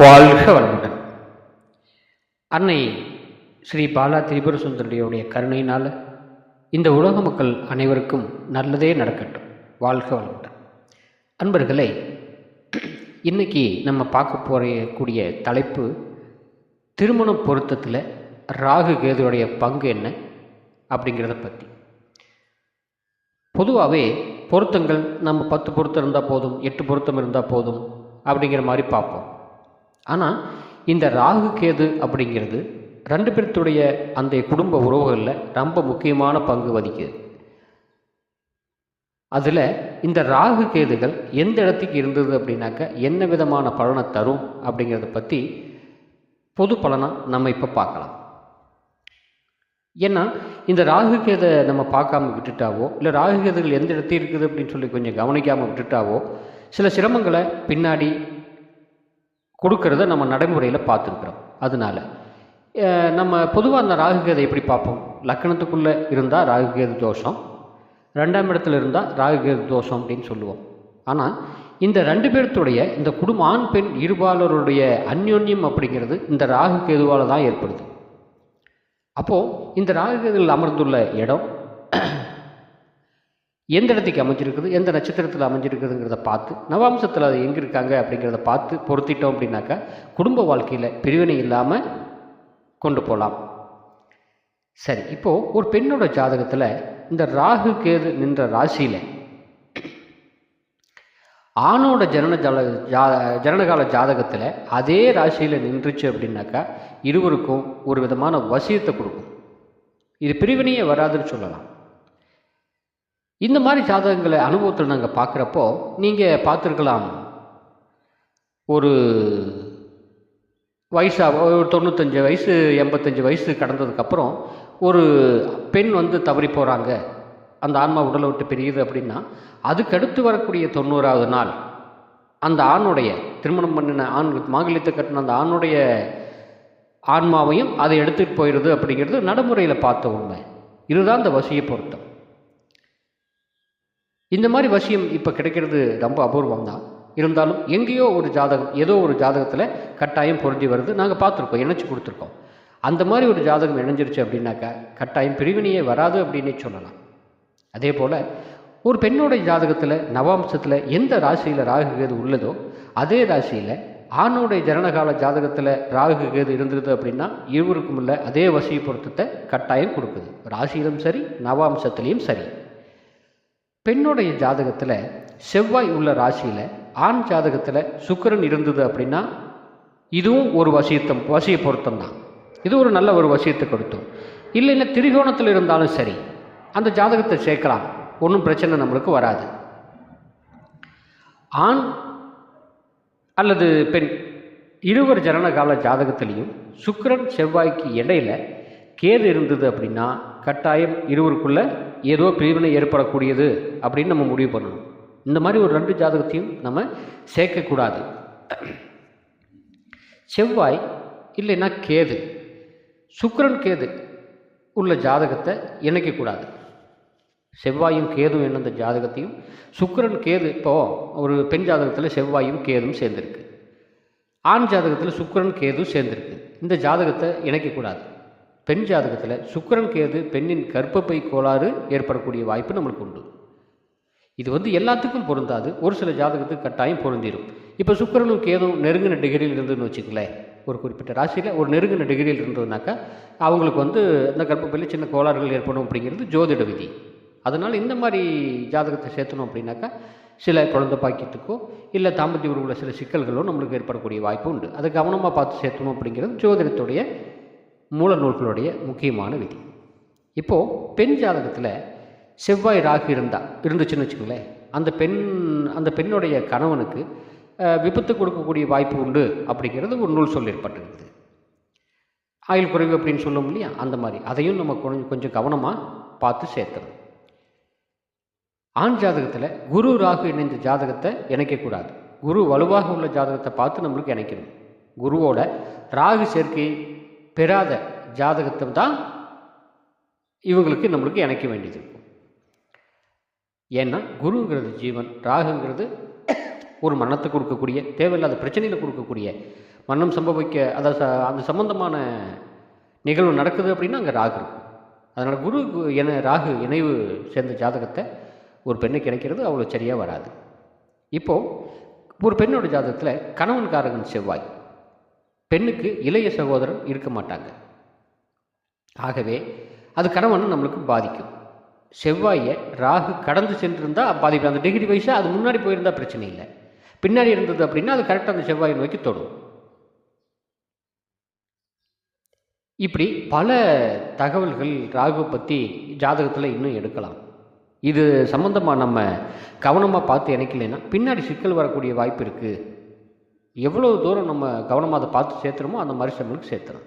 வாழ்க வளமுடன். அன்னை ஸ்ரீ பாலா திரிபுர சுந்தரியுடைய கருணையினால் இந்த உலக மக்கள் அனைவருக்கும் நல்லதே நடக்கட்டும். வாழ்க வளமுடன். அன்பர்களே இன்னைக்கு நம்ம பார்க்க போகக்கூடிய தலைப்பு திருமண பொருத்தத்தில் ராகு கேதுடைய பங்கு என்ன அப்படிங்கிறத பற்றி பொதுவாகவே பொருத்தங்கள் நம்ம பத்து பொருத்தம் இருந்தால் போதும் எட்டு பொருத்தம் இருந்தால் போதும் அப்படிங்கிற மாதிரி பார்ப்போம். ஆனால் இந்த ராகு கேது அப்படிங்கிறது ரெண்டு பேர்த்துடைய அந்த குடும்ப உறவுகளில் ரொம்ப முக்கியமான பங்கு வகிக்குது. அதில் இந்த ராகு கேதுகள் எந்த இடத்துக்கு இருந்தது அப்படின்னாக்க என்ன விதமான பலனை தரும் அப்படிங்கிறத பற்றி பொது பலனாக நம்ம இப்போ பார்க்கலாம். ஏன்னா இந்த ராகு கேதை நம்ம பார்க்காம விட்டுட்டாவோ இல்லை ராகு கேதுகள் எந்த இடத்துல இருக்குது அப்படின்னு சொல்லி கொஞ்சம் கவனிக்காமல் விட்டுட்டாவோ சில சிரமங்களை பின்னாடி கொடுக்கறத நம்ம நடைமுறையில் பார்த்துருக்குறோம். அதனால நம்ம பொதுவாக அந்த ராகு கேதை எப்படி பார்ப்போம்? லக்கணத்துக்குள்ளே இருந்தால் ராகு கேது தோஷம் ரெண்டாம் இடத்துல இருந்தால் ராகு கேது தோஷம் அப்படின்னு சொல்லுவோம். ஆனால் இந்த ரெண்டு பேர்த்துடைய இந்த குடும்ப ஆண் பெண் இருபாலருடைய அந்யோன்யம் அப்படிங்கிறது இந்த ராகு கேதுவால் தான் ஏற்படுது. அப்போது இந்த ராகு கேதுவில் அமர்ந்துள்ள இடம் எந்த இடத்துக்கு அமைஞ்சிருக்குது எந்த நட்சத்திரத்தில் அமைஞ்சிருக்குதுங்கிறத பார்த்து நவாம்சத்தில் அது எங்கே இருக்காங்க அப்படிங்கிறத பார்த்து பொருத்திட்டோம் அப்படின்னாக்கா குடும்ப வாழ்க்கையில் பிரிவினை இல்லாமல் கொண்டு போகலாம் சரி இப்போது ஒரு பெண்ணோட ஜாதகத்தில் இந்த ராகு கேது நின்ற ராசியில் ஆணோட ஜனன ஜால ஜா ஜனனகால ஜாதகத்தில் அதே ராசியில் நின்றுச்சு அப்படின்னாக்கா இருவருக்கும் ஒரு விதமான வசியத்தை கொடுக்கும். இது பிரிவினையே வராதுன்னு சொல்லலாம். இந்த மாதிரி ஜாதகங்களை அனுபவத்தில் நாங்கள் பார்க்குறப்போ நீங்கள் பார்த்துருக்கலாம். ஒரு வயசாக ஒரு தொண்ணூத்தஞ்சு வயசு எண்பத்தஞ்சு வயசு கடந்ததுக்கப்புறம் ஒரு பெண் வந்து தவறி போகிறாங்க அந்த ஆன்மா உடலை விட்டு பிரியுது அப்படின்னா அதுக்கடுத்து வரக்கூடிய தொண்ணூறாவது நாள் அந்த ஆணுடைய திருமணம் பண்ணின ஆண் மாங்கலியத்தை கட்டின அந்த ஆணுடைய ஆன்மாவையும் அதை எடுத்துகிட்டு போயிடுது அப்படிங்கிறது நடைமுறையில் பார்த்த உண்மை. இதுதான் இந்த வசிய பொருத்தம். இந்த மாதிரி வசியம் இப்போ கிடைக்கிறது ரொம்ப அபூர்வம் தான் இருந்தாலும் எங்கேயோ ஒரு ஜாதகம் ஏதோ ஒரு ஜாதகத்தில் கட்டாயம் பொருந்தி வருது. நாங்கள் பார்த்துருக்கோம் இணைச்சி கொடுத்துருக்கோம். அந்த மாதிரி ஒரு ஜாதகம் இணைஞ்சிருச்சு அப்படின்னாக்கா கட்டாயம் பிரிவினையே வராது அப்படின்னே சொல்லலாம். அதே போல் ஒரு பெண்ணோட ஜாதகத்தில் நவாம்சத்தில் எந்த ராசியில் ராகு கேது உள்ளதோ அதே ராசியில் ஆணோடைய ஜனனகால ஜாதகத்தில் ராகு கேது இருந்தது அப்படின்னா இருவருக்கும் உள்ள அதே வசிய பொருத்தத்தை கட்டாயம் கொடுக்குது. ராசியிலும் சரி நவாம்சத்துலேயும் சரி. பெண்ணுடைய ஜாதகத்தில் செவ்வாய் உள்ள ராசியில் ஆண் ஜாதகத்தில் சுக்கிரன் இருந்தது அப்படின்னா இதுவும் ஒரு வசியத்தம் வசிய பொருத்தம் தான். இது ஒரு நல்ல ஒரு வசியத்தை கொடுத்தோம். இல்லைன்னா திரிகோணத்தில் இருந்தாலும் சரி அந்த ஜாதகத்தை சேர்க்கலாம். ஒன்றும் பிரச்சனை நம்மளுக்கு வராது. ஆண் அல்லது பெண் இருவர் ஜனனகால ஜாதகத்திலையும் சுக்கிரன் செவ்வாய்க்கு இடையில் கேது இருந்தது அப்படின்னா கட்டாயம் இருவருக்குள்ள ஏதோ பிரிவினை ஏற்படக்கூடியது அப்படின்னு நம்ம முடிவு பண்ணணும். இந்த மாதிரி ஒரு ரெண்டு ஜாதகத்தையும் நம்ம சேர்க்கக்கூடாது. செவ்வாய் இல்லைன்னா கேது. சுக்கரன் கேது உள்ள ஜாதகத்தை இணைக்கக்கூடாது. செவ்வாயும் கேதும் என்னந்த ஜாதகத்தையும் சுக்கரன் கேது இப்போது ஒரு பெண் ஜாதகத்தில் செவ்வாயும் கேதும் சேர்ந்துருக்கு. ஆண் ஜாதகத்தில் சுக்கிரன் கேதும் சேர்ந்துருக்கு. இந்த ஜாதகத்தை இணைக்கக்கூடாது. பெண் ஜாதகத்தில் சுக்கிரன் கேது பெண்ணின் கர்ப்பப்பை கோளாறு ஏற்படக்கூடிய வாய்ப்பு நம்மளுக்கு உண்டு. இது வந்து எல்லாத்துக்கும் பொருந்தாது. ஒரு சில ஜாதகத்துக்கு கட்டாயம் பொருந்திடும் இப்போ சுக்கரனும் கேதும் நெருங்கின டிகிரியில் இருந்துன்னு வச்சுக்கங்களேன். ஒரு குறிப்பிட்ட ராசியில் ஒரு நெருங்கின டிகிரியில் இருந்ததுனாக்கா அவங்களுக்கு வந்து இந்த கர்ப்பப்பையில் சின்ன கோளாறுகள் ஏற்படும் அப்படிங்கிறது ஜோதிட விதி. அதனால் இந்த மாதிரி ஜாதகத்தை சேர்த்தணும் அப்படின்னாக்கா சில குழந்தை பாக்கியத்துக்கோ இல்லை தாம்பத்திய உறவுல சில சிக்கல்களோ நம்மளுக்கு ஏற்படக்கூடிய வாய்ப்பு உண்டு. அதை கவனமாக பார்த்து சேர்த்தணும் அப்படிங்கிறது ஜோதிடத்துடைய மூல நூல்களுடைய முக்கியமான விதி. இப்போது பெண் ஜாதகத்தில் செவ்வாய் ராகு இருந்தால் இருந்துச்சுன்னு வச்சுக்கோங்களேன் அந்த பெண் அந்த பெண்ணுடைய கணவனுக்கு விபத்து கொடுக்கக்கூடிய வாய்ப்பு உண்டு அப்படிங்கிறது ஒரு நூல் சொல்லியிருப்பட்டிருக்குது ஆயுள் குறைவு அப்படின்னு சொல்லும் இல்லையா? அந்த மாதிரி. அதையும் நம்ம கொஞ்சம் கொஞ்சம் கவனமாக பார்த்து சேர்த்துறோம் ஆண் ஜாதகத்தில் குரு ராகு இணைந்த ஜாதகத்தை இணைக்கக்கூடாது குரு வலுவாக உள்ள ஜாதகத்தை பார்த்து நம்மளுக்கு இணைக்கணும். குருவோட ராகு சேர்க்கை பெறாத ஜாதகத்தை தான் இவங்களுக்கு நம்மளுக்கு இணைக்க வேண்டியது இருக்கும் ஏன்னா குருங்கிறது ஜீவன் ராகுங்கிறது ஒரு மரணத்தை கொடுக்கக்கூடிய தேவையில்லாத பிரச்சனையில் கொடுக்கக்கூடிய மரணம் சம்பவிக்க அதாவது ச- அந்த சம்பந்தமான நிகழ்வு நடக்குது அப்படின்னா அங்கே ராகு இருக்கும். அதனால் குரு என ராகு இணைவு சேர்ந்த ஜாதகத்தை ஒரு பெண்ணுக்கு கிடைக்கிறது அவ்வளோ சரியாக வராது. இப்போது ஒரு பெண்ணோட ஜாதகத்தில் கணவன் காரகன் செவ்வாய். பெண்ணுக்கு இளைய சகோதரன் இருக்க மாட்டாங்க. ஆகவே அது கணவன் நம்மளுக்கு பாதிக்கும். செவ்வாயை ராகு கடந்து சென்றிருந்தால் பாதிக்கும் அந்த டிகிரி வைஸாக அது முன்னாடி போயிருந்தால் பிரச்சனை இல்லை. பின்னாடி இருந்தது அப்படின்னா அது கரெக்டாக அந்த செவ்வாயை நோக்கி தொடும். இப்படி பல தகவல்கள் ராகு பற்றி ஜாதகத்தில் இன்னும் எடுக்கலாம். இது சம்மந்தமாக நம்ம கவனமாக பார்த்து இணைக்கலைன்னா பின்னாடி சிக்கல் வரக்கூடிய வாய்ப்பு இருக்குது எவ்வளோ தூரம் நம்ம கவனமாக அதை பார்த்து சேர்த்துறோமோ அந்த மாதிரி நம்மளுக்கு சேர்த்துறோம்.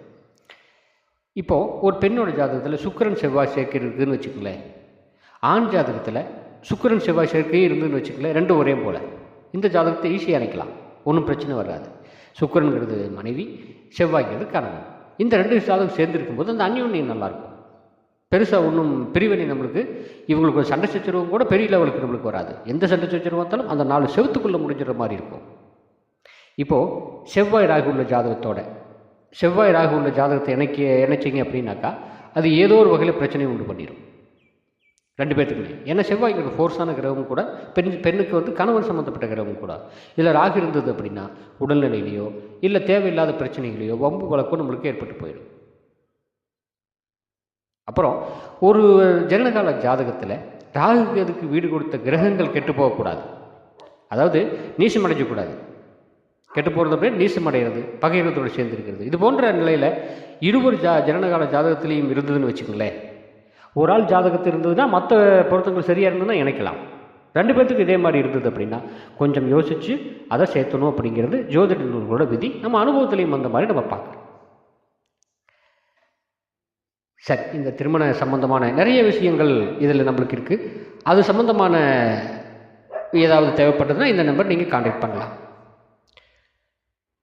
இப்போது ஒரு பெண்ணோட ஜாதகத்தில் சுக்கிரன் செவ்வாய் சேர்க்கை இருக்குதுன்னு வச்சுக்கங்களேன். ஆண் ஜாதகத்தில் சுக்கிரன் செவ்வாய் சேர்க்கை இருந்துன்னு வச்சுக்கங்களேன் ரெண்டும் ஒரே போல். இந்த ஜாதகத்தை ஈஸியாக அணைக்கலாம் ஒன்றும் பிரச்சனை வராது. சுக்கிரன்கிறது மனைவி செவ்வாய்ங்கிறது கணவன். இந்த ரெண்டு ஜாதகம் சேர்ந்துருக்கும் போது அந்த அந்யோன்யம் நல்லாயிருக்கும். பெருசாக ஒன்றும் பிரிவினை நம்மளுக்கு இவங்களுக்கு சண்டை சச்சரவும் கூட பெரிய லெவலுக்கு நம்மளுக்கு வராது. எந்த சண்டை சச்சரவு வந்தாலும் அந்த நாலு செவத்துக்குள்ளே முடிஞ்சிற மாதிரி இருக்கும். இப்போது செவ்வாய் ராகு உள்ள ஜாதகத்தோட செவ்வாய் ராகு உள்ள ஜாதகத்தை இணைக்க இணைச்சிங்க அப்படின்னாக்கா அது ஏதோ ஒரு வகையில் பிரச்சனையை உண்டு பண்ணிடும் ரெண்டு பேர்த்துக்குமே. ஏன்னா செவ்வாய்க்கு ஃபோர்ஸான கிரகம் கூட பெண் பெண்ணுக்கு வந்து கணவன் சம்மந்தப்பட்ட கிரகம் கூட. இதில் ராகு இருந்தது அப்படின்னா உடல்நிலையிலையோ இல்லை தேவையில்லாத பிரச்சனைகளையோ வம்பு வழக்கோ நம்மளுக்கு ஏற்பட்டு போயிடும். அப்புறம் ஒரு ஜனகால ஜாதகத்தில் ராகுக்கு அதுக்கு வீடு கொடுத்த கிரகங்கள் கெட்டு போகக்கூடாது. அதாவது நீசம் அடைஞ்சக்கூடாது கெட்டு போகிறது அப்படியே நீசமடைகிறது பகைரத்தோடு சேர்ந்துருக்கிறது. இது போன்ற நிலையில் இருவர் ஜா ஜனனகால ஜாதகத்திலையும் இருந்ததுன்னு வச்சுக்கோங்களேன். ஒரு ஆள் ஜாதகத்தில் இருந்ததுன்னா மற்ற பொருத்தங்கள் சரியாக இருந்ததுன்னா இணைக்கலாம். ரெண்டு பேர்த்துக்கு இதே மாதிரி இருந்தது அப்படின்னா கொஞ்சம் யோசித்து அதை சேர்த்தணும் அப்படிங்கிறது ஜோதிட நூல்களோட விதி. நம்ம அனுபவத்திலையும் வந்த மாதிரி நம்ம பார்க்கலாம். சரி இந்த திருமண சம்பந்தமான நிறைய விஷயங்கள் இதில் நம்மளுக்கு இருக்குது அது சம்பந்தமான ஏதாவது தேவைப்பட்டதுன்னா இந்த நம்பர் நீங்கள் காண்டாக்ட் பண்ணலாம்.